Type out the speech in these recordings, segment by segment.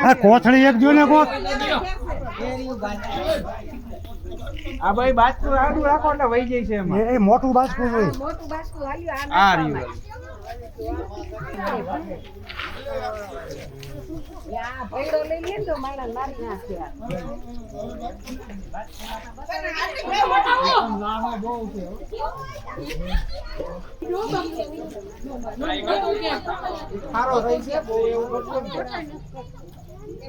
આ કોથળી એક જો ને કોક આ ભાઈ બાસ્કુ આડું રાખો એટલે વહી જાય છે એમાં. એ મોટું બાસ્કુ હોય. મોટું બાસ્કુ હાલ્યું આ આ રહ્યું લઈ લે તો મારા મારી નાખે આ. સારો થઈ છે બહુ એવું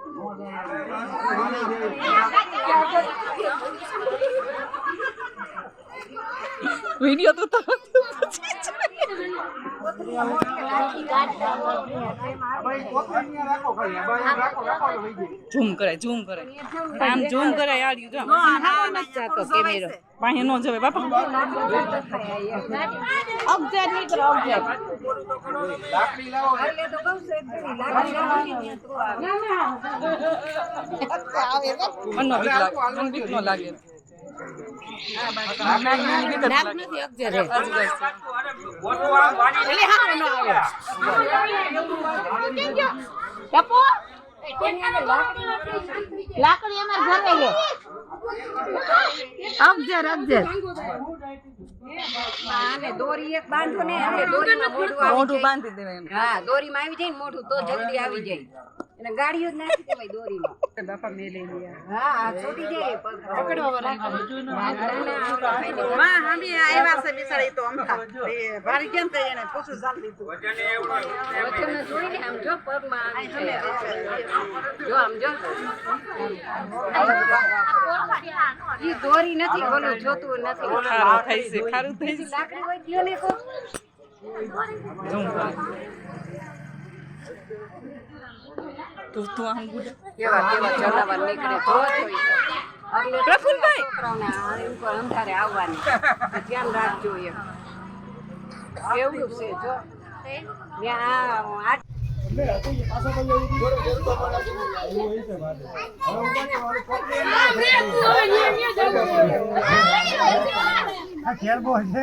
અહીંયા વીડિયો તો તમે ભાઈ કોથળી અહીંયા રાખો ખાલી આ બાજુ રાખો રાખો એટલે વહી જાય ઝૂમ કરે ઝૂમ કરે. આમ ઝૂમ કરે યાર યુ જો ચાતો કેમેરો પાસે નો જવે બાપા. અગજાર નીકળો અગજાર. લાકડી લાવો એટલે તો કહું છું લાકડી લાવવાની તો આવે. લાગે. મન બીક નાક નથી અગજાર લાકડી અમાર ઘરે અગજાર અગજાર દોરી એક બાંધો ને દોરીમાં મોઢું આવી જાય. બાંધી દેવાય હા દોરીમાં આવી જાય ને મોઢું તો જલ્દી આવી જાય. અને ગાડીઓ જ નાખી દેવાય દોરીમાં. બાપા મેલે હા છૂટી જાય પગ. માં હામી આવ્યા છે બિચારી તો અમથા. એ ભારી કેમ થઈ એને પૂછું ચાલ દીધું વચન જોઈને આમ જો પગમાં જો આમ જો. ઈ દોરી નથી બોલું જોતું નથી. ખારું થઈ છે ખારું થઈ છે. લાકડી હોય ગયો ને કરે તું તું આમ કેવા કેવા જનાવર નીકળે? તો પ્રફુલભાઈ! અંધારે આવવાની. ધ્યાન રાખજો એમ કેવડું છે જો. ત્યાં આ આ ખેરબો છે.